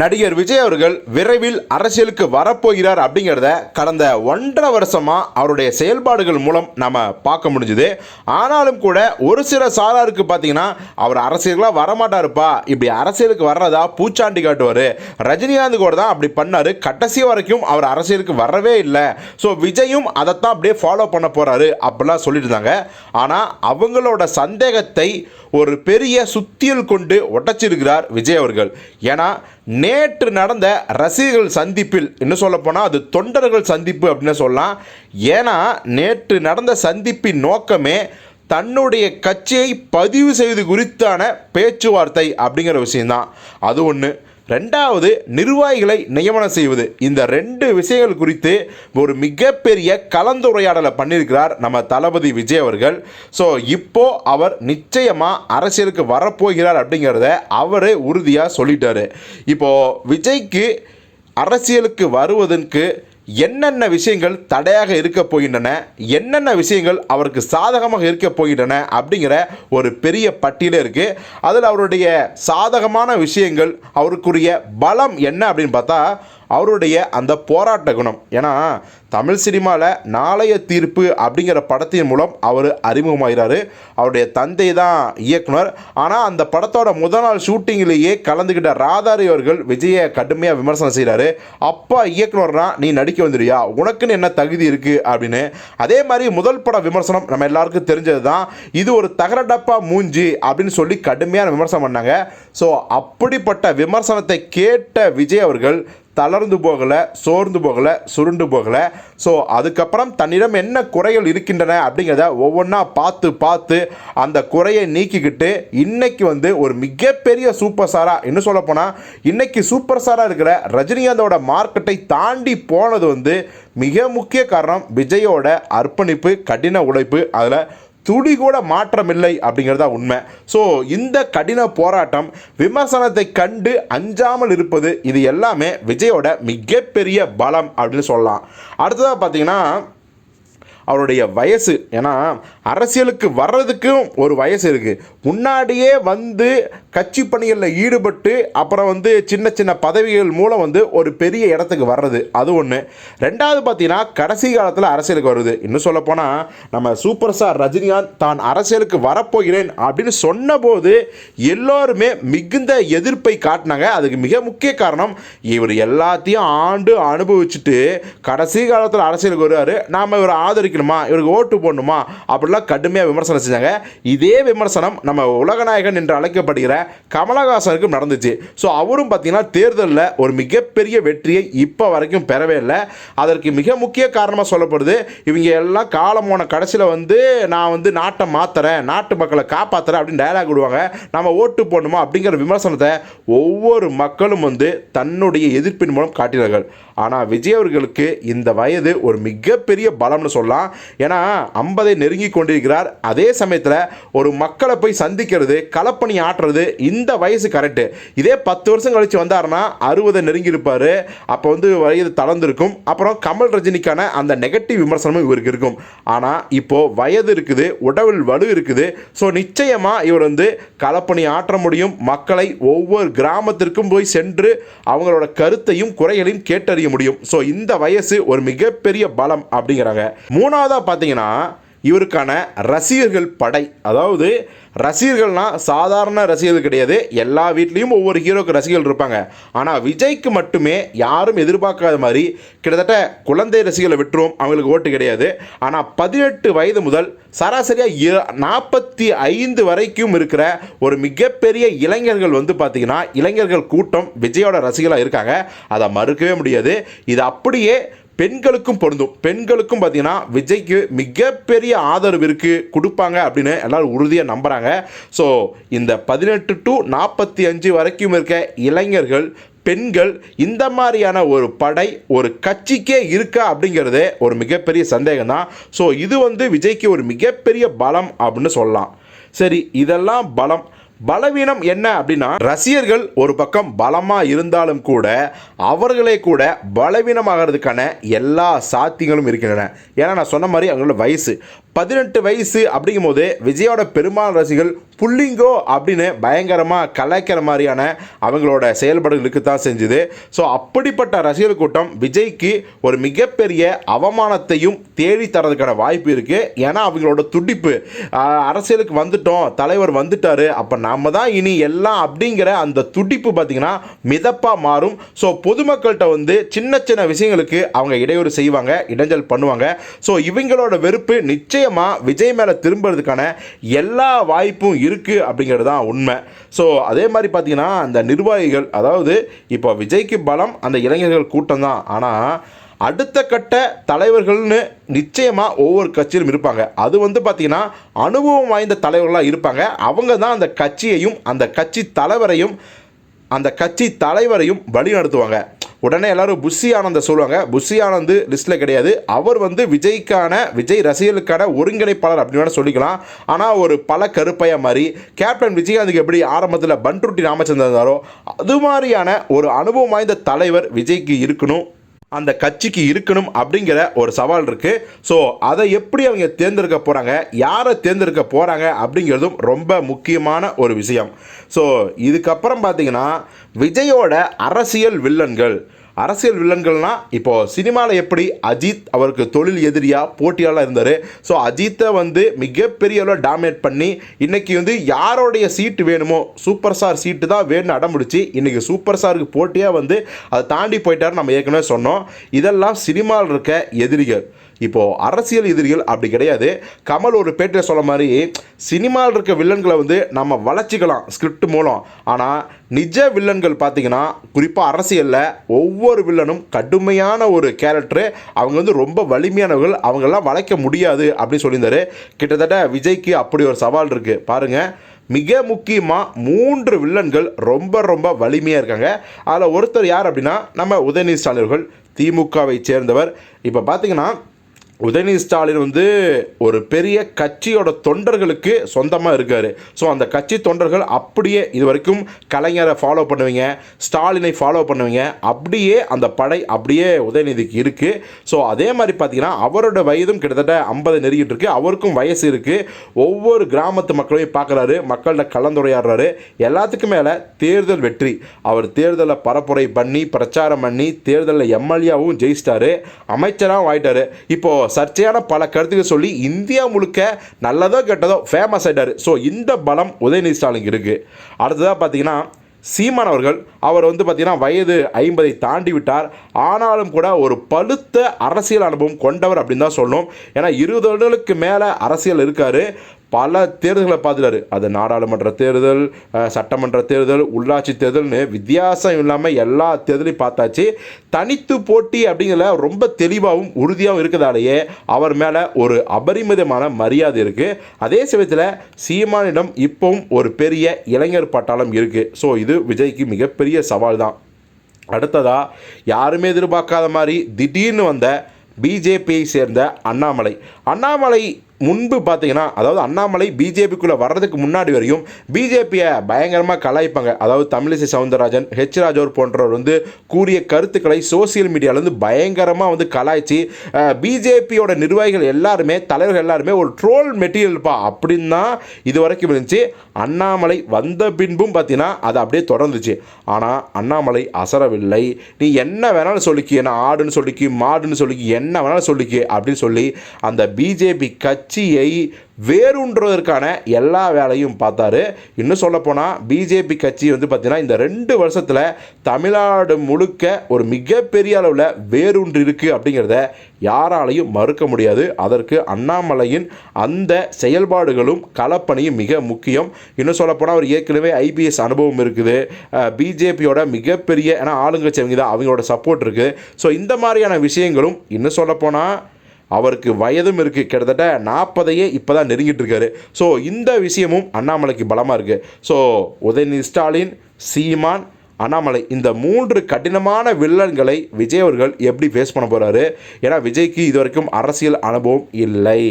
நடிகர் விஜய் அவர்கள் விரைவில் அரசியலுக்கு வரப்போகிறார் அப்படிங்கிறத கடந்த ஒன்றரை வருஷமா அவருடைய செயல்பாடுகள் மூலம் நம்ம பார்க்க முடிஞ்சுது. ஆனாலும் கூட ஒரு சில சாராருக்கு பார்த்தீங்கன்னா அவர் அரசியலுக்குலாம் வரமாட்டாருப்பா. இப்படி அரசியலுக்கு வர்றதா பூச்சாண்டி காட்டுவார். ரஜினிகாந்த் கூட தான் அப்படி பண்ணார். கடைசி வரைக்கும் அவர் அரசியலுக்கு வரவே இல்லை. ஸோ விஜயும் அதைத்தான் அப்படியே ஃபாலோ பண்ண போகிறாரு அப்படிலாம் சொல்லிட்டு இருந்தாங்க ஆனால் அவங்களோட சந்தேகத்தை ஒரு பெரிய சுத்தியல் கொண்டு ஒட்டச்சிருக்கிறார் விஜய் அவர்கள். ஏன்னா நேற்று நடந்த ரசிகர்கள் சந்திப்பில் இன்னும் சொல்லப்போனால் அது தொண்டர்கள் சந்திப்பு அப்படின்னு சொல்லலாம். ஏன்னா நேற்று நடந்த சந்திப்பின் நோக்கமே தன்னுடைய கட்சியை பதிவு செய்வது குறித்தான பேச்சுவார்த்தை அப்படிங்கிற விஷயம்தான். அது ஒன்று ரெண்டாவது நிர்வாகிகளை நியமனம் செய்வது. இந்த ரெண்டு விஷயங்கள் குறித்து ஒரு மிகப்பெரிய கலந்துரையாடலை பண்ணியிருக்கிறார் நம்ம தளபதி விஜய் அவர்கள். ஸோ இப்போ அவர் நிச்சயமாக அரசியலுக்கு வரப்போகிறார் அப்படிங்கிறத அவரே உறுதியாக சொல்லிட்டாரு. இப்போ விஜய்க்கு அரசியலுக்கு வருவதற்கு என்னென்ன விஷயங்கள் தடையாக இருக்க போகின்றன என்னென்ன விஷயங்கள் அவருக்கு சாதகமாக இருக்க போகின்றன அப்படிங்கிற ஒரு பெரிய பட்டியலே இருக்குது அதில் அவருடைய சாதகமான விஷயங்கள் அவருக்குரிய பலம் என்ன அப்படின்னு பார்த்தா அவருடைய அந்த போராட்ட குணம். ஏன்னா தமிழ் சினிமாவில் நாளைய தீர்ப்பு அப்படிங்கிற படத்தின் மூலம் அவர் அறிமுகமாகிறாரு அவருடைய தந்தை தான் இயக்குனர். ஆனால் அந்த படத்தோட முதல் நாள் ஷூட்டிங்கிலேயே கலந்துக்கிட்ட ராதாரி அவர்கள் விஜயை கடுமையாக விமர்சனம் செய்கிறாரு அப்பா இயக்குனர்னா நீ நடிக்க வந்துடுயா உனக்குன்னு என்ன தகுதி இருக்குது அப்படின்னு. அதே மாதிரி முதல் பட விமர்சனம் நம்ம எல்லாருக்கும் தெரிஞ்சது தான் இது ஒரு தகரடப்பா மூஞ்சி அப்படின்னு சொல்லி கடுமையான விமர்சனம் பண்ணாங்க. ஸோ அப்படிப்பட்ட விமர்சனத்தை கேட்ட விஜய் அவர்கள் தளர்ந்து போகலை சோர்ந்து போகலை சுருண்டு போகலை. ஸோ அதுக்கப்புறம் தன்னிடம் என்ன குறைகள் இருக்கின்றன அப்படிங்கிறத ஒவ்வொன்றா பார்த்து பார்த்து அந்த குறையை நீக்கிக்கிட்டு இன்னைக்கு வந்து ஒரு மிகப்பெரிய சூப்பர் ஸ்டாராக இன்னும் சொல்லப்போனால் இன்றைக்கி இன்னைக்கு சூப்பர் ஸ்டாராக இருக்கிற ரஜினிகாந்தோட மார்க்கெட்டை தாண்டி போனது வந்து மிக முக்கிய காரணம் விஜயோட அர்ப்பணிப்பு கடின உழைப்பு அதில் துளி கூட மாற்றமில்லை அப்படிங்கிறதா உண்மை. ஸோ இந்த கடின போராட்டம் விமர்சனத்தை கண்டு அஞ்சாமல் இருப்பது இது எல்லாமே விஜயோட மிகப்பெரிய பலம் அப்படின்னு சொல்லலாம். அடுத்ததாக பார்த்தீங்கன்னா அவருடைய வயசு. ஏன்னா அரசியலுக்கு வர்றதுக்கும் ஒரு வயசு இருக்குது முன்னாடியே வந்து கட்சி பணிகளில் ஈடுபட்டு அப்புறம் வந்து சின்ன சின்ன பதவிகள் மூலம் வந்து ஒரு பெரிய இடத்துக்கு வர்றது. அது ஒன்று ரெண்டாவது பார்த்தீங்கன்னா கடைசி காலத்தில் அரசியலுக்கு வருது. இன்னும் சொல்லப்போனால் நம்ம சூப்பர் ஸ்டார் ரஜினிகாந்த் தான் அரசியலுக்கு வரப்போகிறேன் அப்படின்னு சொன்னபோது எல்லோருமே மிகுந்த எதிர்ப்பை காட்டினாங்க. அதுக்கு மிக முக்கிய காரணம் இவர் எல்லாத்தையும் ஆண்டு அனுபவிச்சுட்டு கடைசி காலத்தில் அரசியலுக்கு வருவார். நாம் இவரை ஆதரிக்கணும். இவருக்கு ஓட்டு போடணுமா? அப்படிலாம் கடுமையாக விமர்சனம் செஞ்சாங்க. இதே விமர்சனம் நம்ம உலகநாயகன் என்று அழைக்கப்படுகிற கமலஹாசனுக்கும் நடந்துச்சு. ஸோ அவரும் பார்த்தீங்கன்னா தேர்தலில் ஒரு மிகப்பெரிய வெற்றியை இப்போ வரைக்கும் பெறவே இல்லை. அதற்கு மிக முக்கிய காரணமாக சொல்லப்படுது இவங்க எல்லாம் காலம் போன கடைசியில் வந்து நான் வந்து நாட்டை மாற்றுறேன் நாட்டு மக்களை காப்பாற்றுறேன் அப்படின்னு டயலாக் விடுவாங்க. நம்ம ஓட்டு போடணுமா அப்படிங்கிற விமர்சனத்தை ஒவ்வொரு மக்களும் வந்து தன்னுடைய எதிர்ப்பின் மூலம் காட்டினார்கள். ஆனால் விஜய் அவர்களுக்கு இந்த வயது ஒரு மிகப்பெரிய பலம்னு சொல்லலாம். ஏன்னா ஐம்பதை நெருங்கி கொண்டிருக்கிறார். அதே சமயத்தில் ஒரு மக்களை போய் சந்திக்கிறது களப்பணி ஆட்டுறது இந்த வயசு கரெக்டு இதே பத்து வருஷம் கழித்து வந்தாருன்னா அறுபதை நெருங்கி இருப்பார் அப்போ வந்து வயது தளர்ந்துருக்கும். அப்புறம் கமல் ரஜினிக்கான அந்த நெகட்டிவ் விமர்சனமும் இவருக்கு இருக்கும். ஆனால் இப்போது வயது இருக்குது உடவில் வலு இருக்குது. ஸோ நிச்சயமாக இவர் வந்து களப்பணி ஆற்ற முடியும். மக்களை ஒவ்வொரு கிராமத்திற்கும் போய் சென்று அவங்களோட கருத்தையும் குறைகளையும் அறிய முடியும். ஸோ இந்த வயசு ஒரு மிகப்பெரிய பலம் அப்படிங்கிறாங்க. மூணாவதாக பார்த்தீங்கன்னா இவருக்கான ரசிகர்கள் படை. அதாவது ரசிகர்கள்னா சாதாரண ரசிகர்கள் கிடையாது. எல்லா வீட்லேயும் ஒவ்வொரு ஹீரோக்கு ரசிகர்கள் இருப்பாங்க. ஆனால் விஜய்க்கு மட்டுமே யாரும் எதிர்பார்க்காத மாதிரி கிட்டத்தட்ட குழந்தை ரசிகர்களை விட்டுரும். அவங்களுக்கு ஓட்டு கிடையாது. ஆனால் பதினெட்டு வயது முதல் சராசரியாக நாற்பத்தி ஐந்து வரைக்கும் இருக்கிற ஒரு மிகப்பெரிய இளைஞர்கள் வந்து பார்த்திங்கன்னா இளைஞர்கள் கூட்டம் விஜயோட ரசிகர்களாக இருக்காங்க. அதை மறுக்கவே முடியாது. இது அப்படியே பெண்களுக்கும் பொருந்தும். பெண்களுக்கும் பார்த்தீங்கன்னா விஜய்க்கு மிகப்பெரிய ஆதரவு இருக்குது கொடுப்பாங்க அப்படின்னு எல்லாரும் உறுதியாக நம்புகிறாங்க ஸோ இந்த பதினெட்டு டு நாற்பத்தி அஞ்சு வரைக்கும் இருக்க இளைஞர்கள் பெண்கள் இந்த மாதிரியான ஒரு படை ஒரு கட்சிக்கே இருக்கா அப்படிங்கிறதே ஒரு மிகப்பெரிய சந்தேகம் தான் ஸோ இது வந்து விஜய்க்கு ஒரு மிகப்பெரிய பலம் அப்படின்னு சொல்லலாம். சரி இதெல்லாம் பலம். பலவீனம் என்ன அப்படின்னா ரசிகர்கள் ஒரு பக்கம் பலமாக இருந்தாலும் கூட அவர்களே கூட பலவீனமாகிறதுக்கான எல்லா சாத்தியங்களும் இருக்கின்றன. ஏன்னா நான் சொன்ன மாதிரி அவங்களோட வயசு. பதினெட்டு வயசு அப்படிங்கும்போது விஜயோட பெரும்பாலான ரசிகர்கள் புள்ளிங்கோ அப்படின்னு பயங்கரமாக கலாய்க்கிற மாதிரியான அவங்களோட செயல்பாடுகளுக்கு தான் செஞ்சுது. ஸோ அப்படிப்பட்ட ரசிகர் கூட்டம் விஜய்க்கு ஒரு மிகப்பெரிய அவமானத்தையும் தேடி தரதுக்கான வாய்ப்பு இருக்குது ஏன்னா அவங்களோட துடிப்பு அரசியலுக்கு வந்துட்டோம் தலைவர் வந்துட்டார் அப்போ நாம தான் இனி எல்லாம் அப்படிங்கிற அந்த துடிப்பு பார்த்திங்கன்னா மிதப்பாக மாறும். ஸோ பொதுமக்கள்கிட்ட வந்து சின்ன சின்ன விஷயங்களுக்கு அவங்க இடையூறு செய்வாங்க இடைஞ்சல் பண்ணுவாங்க. ஸோ இவங்களோட வெறுப்பு நிச்சயமாக விஜய் மேலே திரும்புறதுக்கான எல்லா வாய்ப்பும் இருக்குது அப்படிங்கிறது தான் உண்மை. ஸோ அதே மாதிரி பார்த்திங்கன்னா அந்த நிர்வாகிகள் அதாவது இப்போ விஜய்க்கு பலம் அந்த இளைஞர்கள் கூட்டம் தான். ஆனால் அடுத்த கட்ட தலைவர்கள்னு நிச்சயமாக ஒவ்வொரு கட்சியிலும் இருப்பாங்க. அது வந்து பார்த்திங்கன்னா அனுபவம் வாய்ந்த தலைவர்களாக இருப்பாங்க. அவங்க தான் அந்த கட்சியையும் அந்த கட்சி தலைவரையும் அந்த கட்சி தலைவரையும் வழிநடத்துவாங்க. உடனே எல்லாரும் புஷி ஆனந்த சொல்லுவாங்க. புஷி ஆனந்த் லிஸ்ட்டில் கிடையாது. அவர் வந்து விஜய்க்கான விஜய் ரசிகர்களுக்கான ஒருங்கிணைப்பாளர் அப்படின்னு வேணால் சொல்லிக்கலாம். ஆனால் ஒரு பல கருப்பையா மாதிரி கேப்டன் விஜயகாந்துக்கு எப்படி ஆரம்பத்தில் பன்ருட்டி ராமச்சந்திரன் இருந்தாரோ அது மாதிரியான ஒரு அனுபவம் வாய்ந்த தலைவர் விஜய்க்கு இருக்கணும். அந்த கட்சிக்கு இருக்கணும் அப்படிங்கிற ஒரு சவால் இருக்குது ஸோ அதை எப்படி அவங்க தேர்ந்தெடுக்க போகிறாங்க யாரை தேர்ந்தெடுக்க போகிறாங்க அப்படிங்கிறதும் ரொம்ப முக்கியமான ஒரு விஷயம். ஸோ இதுக்கப்புறம் பார்த்தீங்கன்னா விஜயோட அரசியல் வில்லன்கள். அரசியல் வில்லன்கள்னால் இப்போது சினிமாவில் எப்படி அஜித் அவருக்கு தொழில் எதிரியாக போட்டியாளர் இருந்தார் ஸோ அஜித்தை வந்து மிகப்பெரிய அளவில் டாமினேட் பண்ணி இன்றைக்கி வந்து யாரோடைய சீட்டு வேணுமோ சூப்பர் ஸ்டார் சீட்டு தான் வேணும்னு அடம்பிடிச்சு இன்றைக்கி சூப்பர் ஸ்டாருக்கு போட்டியாக வந்து அதை தாண்டி போயிட்டாரு நம்ம ஏற்கனவே சொன்னோம். இதெல்லாம் சினிமாவில் இருக்க எதிரிகள். இப்போது அரசியல் எதிரிகள் அப்படி கிடையாது. கமல் ஒரு பேட்டியில் சொல்ல மாதிரி சினிமாவில் இருக்க வில்லன்களை வந்து நம்ம வளர்ச்சிக்கலாம் ஸ்கிரிப்ட் மூலம். ஆனால் நிஜ வில்லன்கள் பார்த்திங்கன்னா குறிப்பாக அரசியலில் ஒவ்வொரு வில்லனும் கடுமையான ஒரு கேரக்டரு அவங்க வந்து ரொம்ப வலிமையானவர்கள் அவங்களெல்லாம் வளைக்க முடியாது அப்படின்னு சொல்லியிருந்தாரு. கிட்டத்தட்ட விஜய்க்கு அப்படி ஒரு சவால் இருக்குது பாருங்கள் மிக முக்கியமாக மூன்று வில்லன்கள் ரொம்ப ரொம்ப வலிமையாக இருக்காங்க. அதில் ஒருத்தர் யார் அப்படின்னா நம்ம உதயநிதி ஸ்டாலின் திமுகவை சேர்ந்தவர். இப்போ பார்த்தீங்கன்னா உதயநிதி ஸ்டாலின் வந்து ஒரு பெரிய கட்சியோட தொண்டர்களுக்கு சொந்தமாக இருக்கார். ஸோ அந்த கட்சி தொண்டர்கள் அப்படியே இது வரைக்கும் கலைஞரை ஃபாலோ பண்ணுவீங்க ஸ்டாலினை ஃபாலோ பண்ணுவீங்க. அப்படியே அந்த படை அப்படியே உதயநிதிக்கு இருக்குது ஸோ அதே மாதிரி பார்த்தீங்கன்னா அவரோட வயதும் கிட்டத்தட்ட ஐம்பது நெருங்கிட்டு இருக்குது அவருக்கும் வயசு இருக்குது ஒவ்வொரு கிராமத்து மக்களையும் பார்க்குறாரு மக்கள்கிட்ட கலந்துரையாடுறாரு. எல்லாத்துக்கும் மேலே தேர்தல் வெற்றி. அவர் தேர்தலில் பரப்புரை பண்ணி பிரச்சாரம் பண்ணி தேர்தலில் எம்எல்ஏவும் ஜெயிச்சிட்டாரு. அமைச்சராகவும் ஆயிட்டாரு. இப்போது சர்ச்சையான பல கருத்துக்கள் சொல்லி இந்தியா முழுக்க நல்லதோ கெட்டதோ ஃபேமஸ் ஆகிட்டார் ஸோ இந்த பலம் உதயநிதி ஸ்டாலின் இருக்குது அடுத்ததாக பார்த்தீங்கன்னா சீமான் அவர்கள் அவர் வந்து பார்த்தீங்கன்னா வயது ஐம்பதை தாண்டி விட்டார். ஆனாலும் கூட ஒரு பழுத்த அரசியல் அனுபவம் கொண்டவர் அப்படின்னு தான் சொல்லணும். ஏன்னா இருபது வருடங்களுக்கு மேலே அரசியல் இருக்கார். பல தேர்தல்களை பார்த்துட்டாரு. அது நாடாளுமன்ற தேர்தல் சட்டமன்ற தேர்தல் உள்ளாட்சி தேர்தல்னு வித்தியாசம் இல்லாமல் எல்லா தேர்தலையும் பார்த்தாச்சு. தனித்து போட்டி அப்படிங்கிறத ரொம்ப தெளிவாகவும் உறுதியாகவும் இருக்கிறதாலேயே அவர் மேலே ஒரு அபரிமிதமான மரியாதை இருக்குது அதே சமயத்தில் சீமானிடம் இப்போவும் ஒரு பெரிய இளைஞர் பட்டாளம் இருக்குது ஸோ இது விஜய்க்கு மிகப்பெரிய சவால் தான் அடுத்ததா யாருமே எதிர்பார்க்காத மாதிரி திடீர்னு வந்த பிஜேபியை சேர்ந்த அண்ணாமலை. அண்ணாமலை முன்பு பார்த்தீங்கன்னா அதாவது அண்ணாமலை பிஜேபிக்குள்ளே வர்றதுக்கு முன்னாடி வரையும் பிஜேபியை பயங்கரமாக கலாய்ப்பாங்க. அதாவது தமிழிசை சவுந்தரராஜன் ஹெச் ராஜோர் போன்றவர் வந்து கூறிய கருத்துக்களை சோசியல் மீடியாவிலேருந்து பயங்கரமாக வந்து கலாய்ச்சி பிஜேபியோட நிர்வாகிகள் எல்லாருமே தலைவர்கள் எல்லாருமே ஒரு ட்ரோல் மெட்டீரியல்ப்பா அப்படின்னு தான் இது வரைக்கும் இருந்துச்சு. அண்ணாமலை வந்த பின்பும் பார்த்தீங்கன்னா அது அப்படியே தொடர்ந்துச்சு. ஆனால் அண்ணாமலை அசரவில்லை. நீ என்ன வேணாலும் சொல்லிக்கி என்ன ஆடுன்னு சொல்லிக்கி மாடுன்னு சொல்லிக்கி என்ன வேணாலும் சொல்லிக்கி அப்படின்னு சொல்லி அந்த பிஜேபி கட்சியை வேறுன்றதற்கான எல்லா வேலையும் பார்த்தாரு. இன்னும் சொல்லப்போனால் பிஜேபி கட்சி வந்து பார்த்திங்கன்னா இந்த ரெண்டு வருஷத்தில் தமிழ்நாடு முழுக்க ஒரு மிகப்பெரிய அளவில் வேரூன்று இருக்குது அப்படிங்கிறத யாராலையும் மறுக்க முடியாது. அதற்கு அண்ணாமலையின் அந்த செயல்பாடுகளும் களப்பணியும் மிக முக்கியம். இன்னும் சொல்லப்போனால் அவர் ஏற்கனவே ஐபிஎஸ் அனுபவம் இருக்குது. பிஜேபியோட மிகப்பெரிய ஏன்னா ஆளுங்கட்சி அவங்க தான் அவங்களோட சப்போர்ட் இருக்குது ஸோ இந்த மாதிரியான விஷயங்களும் இன்னும் சொல்லப்போனால் அவருக்கு வயதும் இருக்குது கிட்டத்தட்ட நாற்பதையே இப்போ தான் நெருங்கிட்டு இருக்காரு. ஸோ இந்த விஷயமும் அண்ணாமலைக்கு பலமாக இருக்குது ஸோ உதயநிதி ஸ்டாலின் சீமான் அண்ணாமலை இந்த மூன்று கடினமான வில்லன்களை விஜய் அவர்கள் எப்படி ஃபேஸ் பண்ண போகிறாரு ஏன்னா விஜய்க்கு இது வரைக்கும் அரசியல் அனுபவம் இல்லை.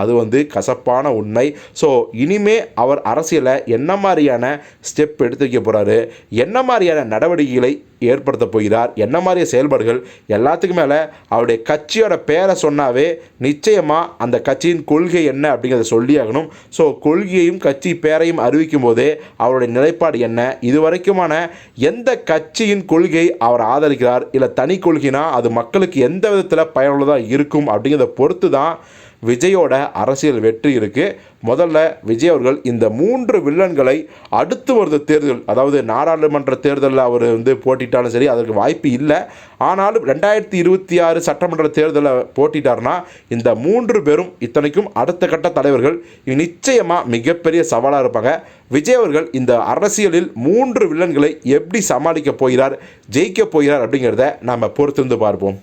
அது வந்து கசப்பான உண்மை. ஸோ இனிமே அவர் அரசியலை என்ன மாதிரியான ஸ்டெப் எடுத்து வைக்க போகிறாரு என்ன மாதிரியான நடவடிக்கைகளை ஏற்படுத்த போகிறார்? என்ன மாதிரிய செயல்பாடுகள்? எல்லாத்துக்கும் மேலே அவருடைய கட்சியோட பேரை சொன்னாவே நிச்சயமாக அந்த கட்சியின் கொள்கை என்ன அப்படிங்கிறத சொல்லி ஆகணும். ஸோ கொள்கையையும் கட்சி பேரையும் அறிவிக்கும் போதே அவருடைய நிலைப்பாடு என்ன? இதுவரைக்குமான எந்த கட்சியின் கொள்கை அவர் ஆதரிக்கிறார்? இல்லை தனி கொள்கைனா அது மக்களுக்கு எந்த விதத்தில் பயனுள்ளதாக இருக்கும் அப்படிங்கிறத பொறுத்து தான் விஜயோட அரசியல் வெற்றி இருக்குது முதல்ல விஜய் அவர்கள் இந்த மூன்று வில்லன்களை அடுத்து வருது தேர்தல். அதாவது நாடாளுமன்ற தேர்தலில் அவர் வந்து போட்டிட்டாலும் சரி அதற்கு வாய்ப்பு இல்லை. ஆனாலும் ரெண்டாயிரத்தி இருபத்தி ஆறு சட்டமன்ற தேர்தலில் போட்டிட்டார்னா இந்த மூன்று பேரும் இத்தனைக்கும் அடுத்த கட்ட தலைவர்கள். நிச்சயமாக மிகப்பெரிய சவாலாக இருப்பாங்க. விஜய் அவர்கள் இந்த அரசியலில் மூன்று வில்லன்களை எப்படி சமாளிக்க போகிறார் ஜெயிக்க போகிறார் அப்படிங்கிறத நாம் பொறுத்திருந்து பார்ப்போம்.